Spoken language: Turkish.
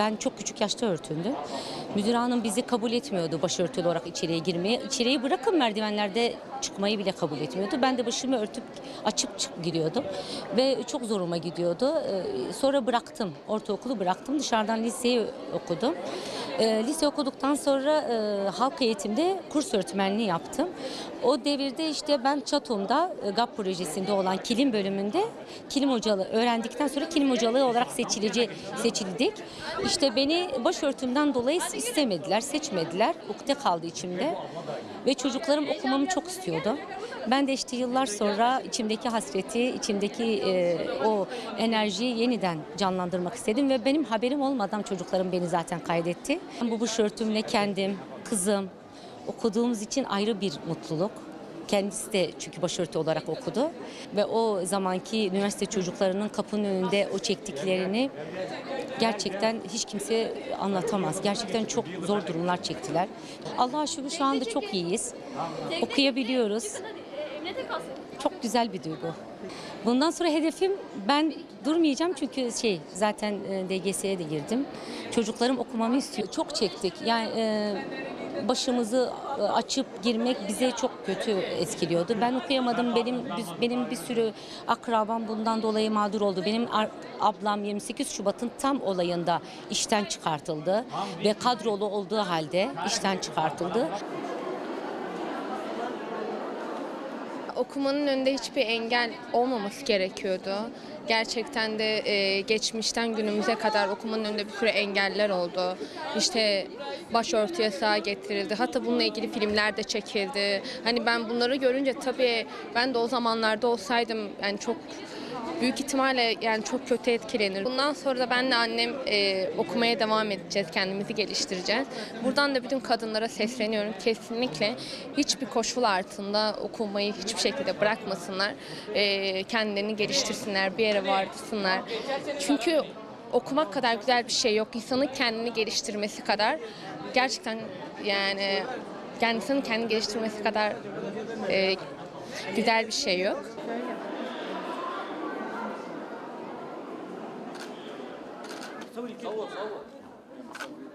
ben çok küçük yaşta örtündüm. Müdür hanım bizi kabul etmiyordu başörtülü olarak içeriye girmeye. İçeriye bırakın merdivenlerde çıkmayı bile kabul etmiyordu. Ben de başımı örtüp açıp çık giriyordum ve çok zoruma gidiyordu. Ee, Sonra bıraktım, ortaokulu bıraktım. Dışarıdan liseyi okudum. Ee, Lise okuduktan sonra e, halk eğitimde kurs öğretmenliği yaptım. O devirde işte ben Çatom'da e, GAP projesinde olan kilim bölümünde kilim hocalığı öğrendikten sonra kilim hocalığı olarak seçilici seçildik. İşte beni başörtümden dolayı istemediler, seçmediler. Ukde kaldı içimde. Ve çocuklarım okumamı çok istiyordu. Ben de işte yıllar sonra içimdeki hasreti, içimdeki e, o enerjiyi yeniden canlandırmak istedim ve benim haberim olmadan çocuklarım beni zaten kaydetti. Bu başörtümle kendim, kızım okuduğumuz için ayrı bir mutluluk. Kendisi de çünkü başörtü olarak okudu ve o zamanki üniversite çocuklarının kapının önünde o çektiklerini gerçekten hiç kimse anlatamaz. Gerçekten çok zor durumlar çektiler. Allah'a şükür şu anda çok iyiyiz. Okuyabiliyoruz. Çok güzel bir duygu. Bundan sonra hedefim ben durmayacağım çünkü şey zaten e, DGS'ye de girdim. Çocuklarım okumamı istiyor. Çok çektik. Yani e, başımızı e, açıp girmek bize çok kötü etkiliyordu. Ben okuyamadım. Benim benim bir sürü akrabam bundan dolayı mağdur oldu. Benim ablam 28 Şubat'ın tam olayında işten çıkartıldı ve kadrolu olduğu halde işten çıkartıldı. Okumanın önünde hiçbir engel olmaması gerekiyordu. Gerçekten de e, geçmişten günümüze kadar okumanın önünde bir sürü engeller oldu. İşte başörtü yasağı getirildi. Hatta bununla ilgili filmler de çekildi. Hani ben bunları görünce tabii ben de o zamanlarda olsaydım yani çok büyük ihtimalle yani çok kötü etkilenir. Bundan sonra da benle annem e, okumaya devam edeceğiz, kendimizi geliştireceğiz. Buradan da bütün kadınlara sesleniyorum. Kesinlikle hiçbir koşul altında okumayı hiçbir şekilde bırakmasınlar. E, kendilerini geliştirsinler, bir yere vardırsınlar. Çünkü okumak kadar güzel bir şey yok. İnsanın kendini geliştirmesi kadar gerçekten yani insanın kendini geliştirmesi kadar e, güzel bir şey yok. 走你找我找我